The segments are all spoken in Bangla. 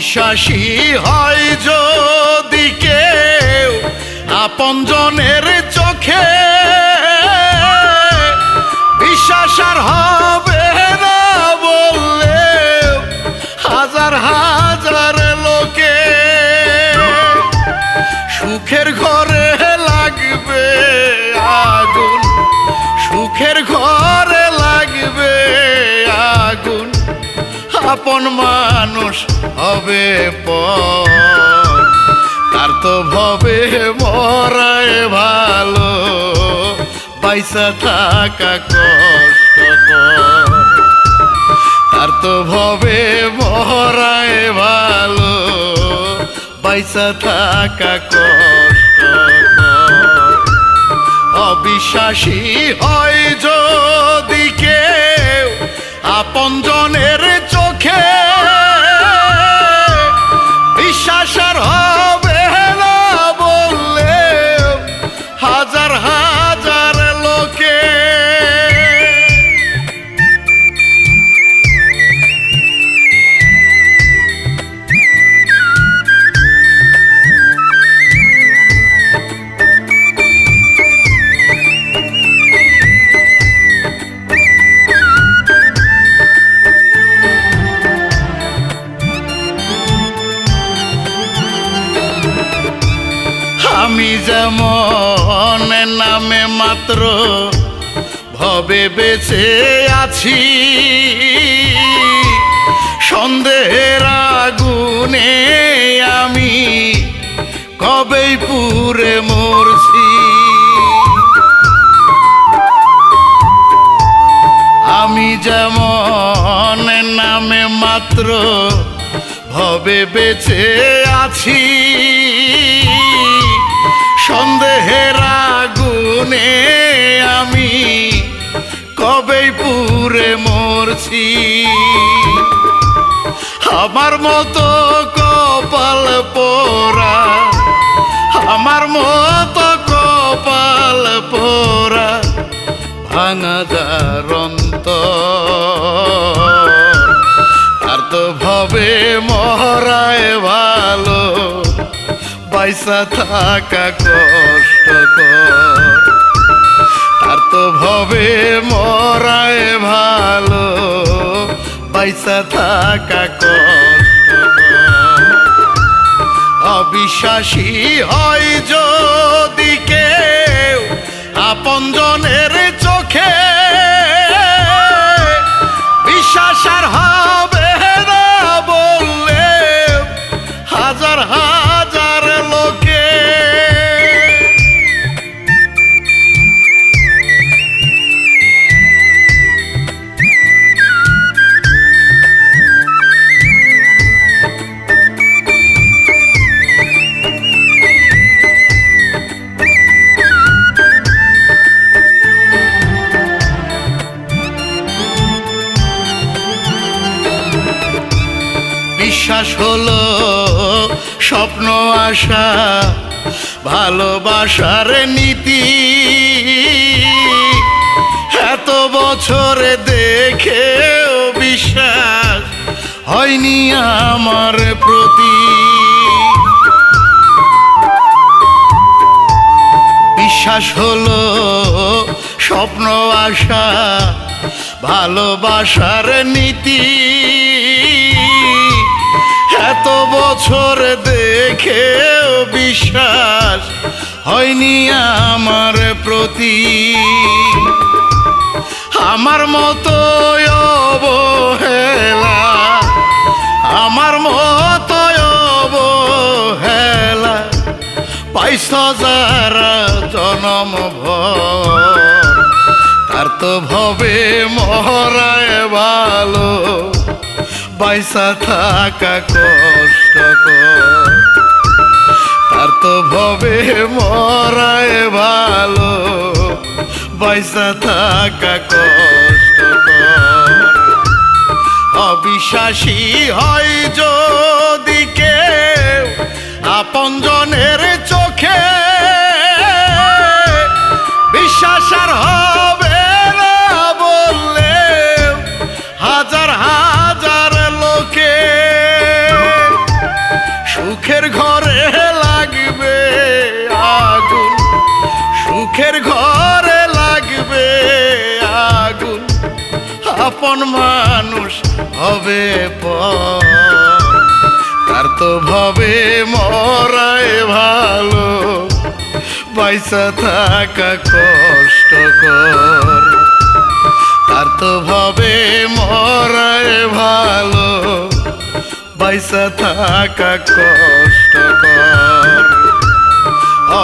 অবিশ্বাসী হয় যদি কেউ আপনজনের চোখে বিশ্বাস আর হবে না বললে হাজার হাজার আপন মানুষ হবে পর। তো ভবে মরায় ভালো পয়সা থাকা কষ্টকর। তার তো ভবে মরায় ভালো পয়সা থাকা কষ্টকর। অবিশ্বাসী হয় যদি কেউ আপনজনের চোখে আমি যেমন নামে মাত্র ভবে বেঁচে আছি। সন্দেহের আগুনে আমি কবেই পুরে মরছি। আমি যেমন নামে মাত্র ভবে বেঁচে আছি। সন্দেহের আগুনে আমি কবেই পুরে মরছি। আমার মতো কপাল পোরা আমার মতো কপাল পোরা ভাঙা যার অন্তর। আর তো ভবে মহরায় ভালো পয়সা থাকা কষ্টকর। তার তো ভবে মরায় ভালো। পয়সা থাকা কষ্টকর। অবিশ্বাসী হয় যদি কেউ আপনজনের চোখে হলো স্বপ্ন, আশা, ভালোবাসার নীতি। এত বছর দেখেও বিশ্বাস হয়নি আমার প্রতি। বিশ্বাস হলো স্বপ্ন, আশা, ভালোবাসার নীতি। এত বছর দেখেও বিশ্বাস হয়নি আমার প্রতি। আমার মতো অবহেলা, আমার মতো অবহেলা পাইছ যারা জনম ভর। তার তো ভবে মহরায় ভালো। বাইসা থাকা কষ্ট তার তো ভবে মরায় ভালো। বাইসা থাকা কষ্ট অবিশ্বাসী হয় যদি কেউ আপনজনের আপন মানুষ হবে পর। তার তো ভাবে মরায় ভালো, পয়সা থাকা কষ্টকর। তার তো ভাবে মরায় ভালো, পয়সা থাকা কষ্টকর।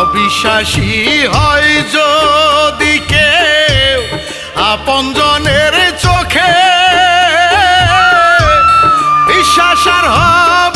অবিশ্বাসী হয় যদি কেউ আপনজনের বিশ্বাস আর হবে